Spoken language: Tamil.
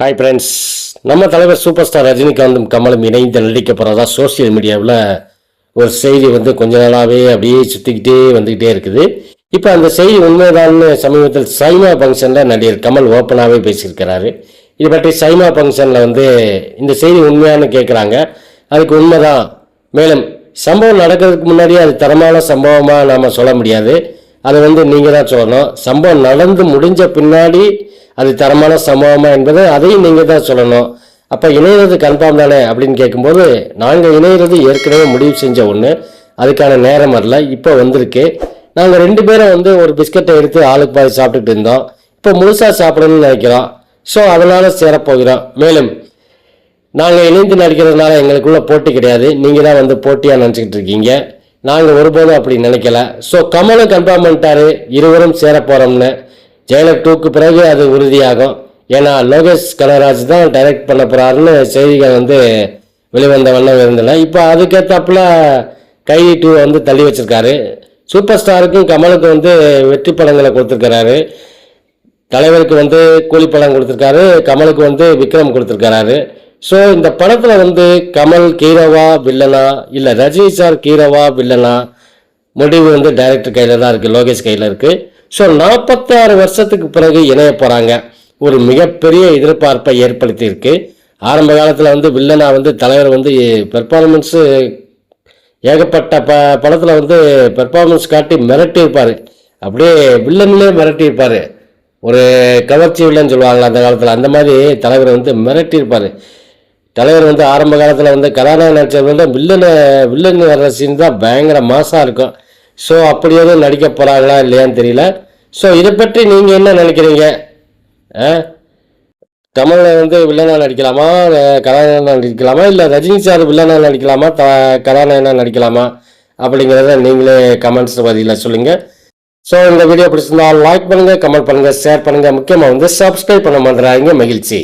ஹாய் ஃப்ரெண்ட்ஸ் நம்ம தலைவர் சூப்பர் ஸ்டார் ரஜினிகாந்தும் கமலும் இணைந்து நடிக்க போகிறதா சோஷியல் மீடியாவில் ஒரு செய்தி வந்து கொஞ்ச நாளாகவே அப்படியே சுற்றிக்கிட்டே வந்துக்கிட்டே இருக்குது. இப்போ அந்த செய்தி உண்மைதான்னு சமீபத்தில் சைமா ஃபங்க்ஷனில் நடிகர் கமல் ஓப்பனாகவே பேசியிருக்கிறாரு. இது பற்றி சைமா ஃபங்க்ஷனில் வந்து இந்த செய்தி உண்மையானு கேட்குறாங்க அதுக்கு உண்மைதான். மேலும் சம்பவம் நடக்கிறதுக்கு முன்னாடியே அது தரமான சம்பவமாக நாம் சொல்ல முடியாது. அதை வந்து நீங்கள் தான் சொல்லணும். சம்பவம் நடந்து முடிஞ்ச பின்னாடி அது தரமான சம்பவமா என்பதை அதையும் நீங்கள் தான் சொல்லணும். அப்போ இணையிறது கன்ஃபார்ம் தானே அப்படின்னு கேட்கும்போது நாங்கள் இணையிறது ஏற்கனவே முடிவு செஞ்ச ஒன்று அதுக்கான நேரம் வரல இப்போ வந்திருக்கு. நாங்கள் ரெண்டு பேரும் வந்து ஒரு பிஸ்கட்டை எடுத்து ஆளுக்கு பாதி சாப்பிட்டுட்டு இருந்தோம். இப்போ முழுசாக சாப்பிடணும்னு நினைக்கிறோம். ஸோ அதனால் சேரப்போகிறோம். மேலும் நாங்கள் இணைந்து நடிக்கிறதுனால எங்களுக்குள்ள போட்டி கிடையாது. நீங்கள் தான் வந்து போட்டியாக நினச்சிக்கிட்டு இருக்கீங்க. நாங்கள் ஒருபோதும் அப்படி நினைக்கல. ஸோ கமலும் கன்ஃபார்ம் பண்ணிட்டாரு இருவரும் சேர போகிறோம்னு ஜெயலலிதா டூக்கு பிறகு அது உறுதியாகும். ஏன்னா லோகேஷ் கனகராஜ் தான் டைரக்ட் பண்ண போகிறாருன்னு செய்திகள் வந்து வெளிவந்த வண்ணம் இருந்தன. இப்போ அதுக்கேற்றாப்புல கைதி டூ வந்து தள்ளி வச்சிருக்காரு. சூப்பர் ஸ்டாருக்கும் கமலுக்கும் வந்து வெற்றி படங்களை கொடுத்துருக்கிறாரு. தலைவருக்கு வந்து கூலி படம் கொடுத்துருக்காரு. கமலுக்கு வந்து விக்ரம் கொடுத்துருக்கிறாரு. ஸோ இந்த படத்தில் வந்து கமல் கீரவா வில்லனா இல்லை ரஜினி சார் கீரவா வில்லனா முடிவு வந்து டைரக்டர் கையில் தான் இருக்குது லோகேஷ் கையில் இருக்குது ஸோ நாற்பத்தாறு வருஷத்துக்கு பிறகு இணைய போகிறாங்க ஒரு மிகப்பெரிய எதிர்பார்ப்பை ஏற்படுத்தியிருக்கு. ஆரம்ப காலத்தில் வந்து வில்லனா வந்து தலைவர் வந்து பெர்ஃபார்மன்ஸு ஏகப்பட்ட ப படத்தில் வந்து பெர்ஃபார்மன்ஸ் காட்டி மிரட்டியிருப்பார். அப்படியே வில்லன்லேயே மிரட்டியிருப்பார். ஒரு கவர்ச்சி வில்லன்னு சொல்லுவாங்களா அந்த காலத்தில் அந்த மாதிரி தலைவர் வந்து மிரட்டியிருப்பார். தலைவர் வந்து ஆரம்ப காலத்தில் வந்து கதாநாயகன் நடிச்சது வந்து வில்லனை வில்லன் வர்ற சீன் தான் பயங்கர மாசாக இருக்கும். ஸோ அப்படி எதுவும் நடிக்க போகிறாங்களா இல்லையான்னு தெரியல. ஸோ இதை பற்றி நீங்கள் என்ன நினைக்கிறீங்க? ஆ? வந்து வில்லனாக நடிக்கலாமா? கதாநாயகனாக நடிக்கலாமா? இல்லை ரஜினி சார் வில்லனாக நடிக்கலாமா? த கதாநாயகனாக நடிக்கலாமா? அப்படிங்கிறத நீங்களே கமெண்ட்ஸ் பதிலில் சொல்லுங்கள் ஸோ இந்த வீடியோ பிடிச்சிருந்தால் லைக் பண்ணுங்கள் கமெண்ட் பண்ணுங்கள் ஷேர் பண்ணுங்கள் முக்கியமாக வந்து சப்ஸ்கிரைப் பண்ண மறந்துடாதீங்க. மகிழ்ச்சி.